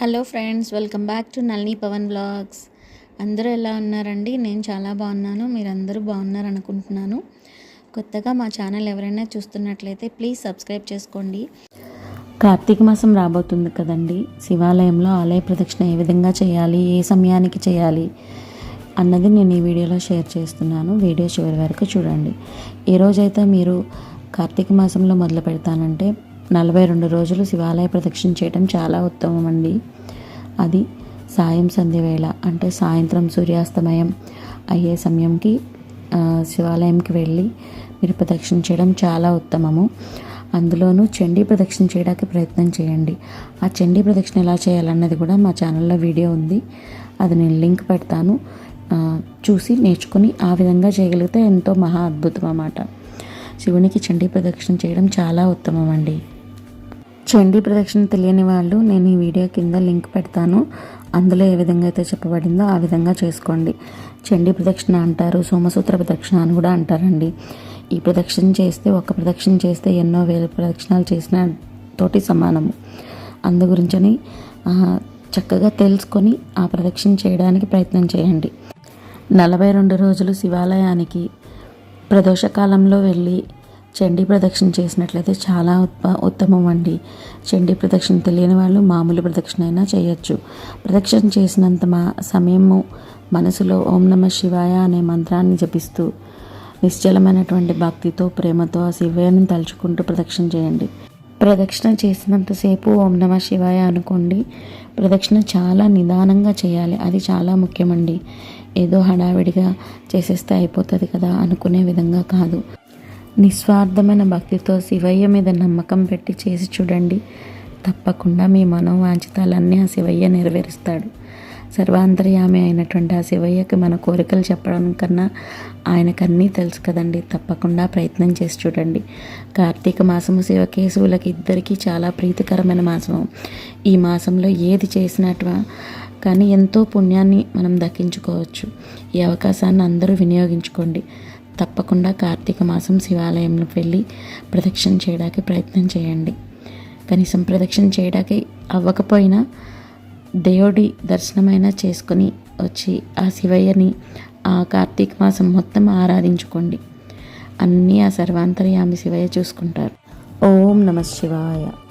Hello friends welcome back to Nalini Pavan vlogs. అందరూ ఎలా ఉన్నారండి? నేను చాలా బాగున్నాను. మీరందరూ బాగున్నారు అనుకుంటున్నాను కొత్తగా మా ఛానల్ ఎవరైనా చూస్తున్నట్లయితే ప్లీజ్ సబ్స్క్రైబ్ చేసుకోండి. కార్తీక మాసం రాబోతుంది కదండి. శివాలయంలో ఆలయ ప్రదక్షిణ ఏ విధంగా చేయాలి? ఏ సమయానికి చేయాలి? అన్నది నేను ఈ వీడియోలో షేర్ చేస్తున్నాను. వీడియో చివరి వరకు చూడండి. ఏ రోజైతే మీరు కార్తీక మాసంలో మొదలు పెడతానంటే నలభై రెండు రోజులు శివాలయ ప్రదక్షిణ చేయడం చాలా ఉత్తమం అండి అది సాయం సంధ్య వేళ అంటే సాయంత్రం సూర్యాస్తమయం అయ్యే సమయంకి శివాలయంకి వెళ్ళి మీరు ప్రదక్షిణ చేయడం చాలా ఉత్తమము. అందులోనూ చండీ ప్రదక్షిణ చేయడానికి ప్రయత్నం చేయండి. ఆ చండీ ప్రదక్షిణ ఎలా చేయాలన్నది కూడా మా ఛానల్లో వీడియో ఉంది. అది నేను లింక్ పెడతాను. చూసి నేర్చుకుని ఆ విధంగా చేయగలిగితే ఎంతో మహా అద్భుతం అన్నమాట శివునికి చండీ ప్రదక్షిణ చేయడం చాలా ఉత్తమం అండి చండీ ప్రదక్షిణ తెలియని వాళ్ళు నేను ఈ వీడియో కింద లింక్ పెడతాను. అందులో ఏ విధంగా అయితే చెప్పబడిందో ఆ విధంగా చేసుకోండి. చండీ ప్రదక్షిణ అంటారు సోమసూత్ర ప్రదక్షిణ అని కూడా అంటారండి. ఈ ప్రదక్షిణ చేస్తే ఒక ప్రదక్షిణ చేస్తే ఎన్నో వేల ప్రదక్షిణాలు చేసిన తోటి సమానము. అందు గురించని చక్కగా తెలుసుకొని ఆ ప్రదక్షిణ చేయడానికి ప్రయత్నం చేయండి. నలభై రెండు రోజులు శివాలయానికి ప్రదోషకాలంలో వెళ్ళి చండీ ప్రదక్షిణ చేసినట్లయితే చాలా ఉత్ప ఉత్తమం అండి. చండీ ప్రదక్షిణ తెలియని వాళ్ళు మామూలు ప్రదక్షిణ అయినా చేయొచ్చు. ప్రదక్షిణ చేసినంత మా సమయము మనసులో ఓం నమ శివాయ అనే మంత్రాన్ని జపిస్తూ నిశ్చలమైనటువంటి భక్తితో ప్రేమతో ఆ శివయ్యను తలుచుకుంటూ ప్రదక్షిణ చేయండి. ప్రదక్షిణ చేసినంతసేపు ఓం నమ శివాయ అనుకోండి. ప్రదక్షిణ చాలా నిదానంగా చేయాలి. అది చాలా ముఖ్యమండి. ఏదో హడావిడిగా చేసేస్తే అయిపోతుంది కదా అనుకునే విధంగా కాదు. నిస్వార్థమైన భక్తితో శివయ్య మీద నమ్మకం పెట్టి చేసి చూడండి. తప్పకుండా మీ మనోవాంఛితాలన్నీ ఆ శివయ్య నెరవేరుస్తాడు. సర్వాంతర్యామి అయినటువంటి ఆ శివయ్యకి మన కోరికలు చెప్పడం కన్నా ఆయనకన్నీ తెలుసు కదండి. తప్పకుండా ప్రయత్నం చేసి చూడండి. కార్తీక మాసము శివకేశవులకి ఇద్దరికీ చాలా ప్రీతికరమైన మాసము. ఈ మాసంలో ఏది చేసినట్టు కానీ ఎంతో పుణ్యాన్ని మనం దక్కించుకోవచ్చు. ఈ అవకాశాన్ని అందరూ వినియోగించుకోండి. తప్పకుండా కార్తీక మాసం శివాలయంలో వెళ్ళి ప్రదక్షిణ చేయడానికి ప్రయత్నం చేయండి. కనీసం ప్రదక్షిణ చేయడానికి అవ్వకపోయినా దేవుడి దర్శనమైనా చేసుకొని వచ్చి ఆ శివయ్యని ఆ కార్తీక మాసం మొత్తం ఆరాధించుకోండి. అన్నీ ఆ సర్వాంతర్యామి శివయ్య చూసుకుంటారు. ఓం నమ శివాయ.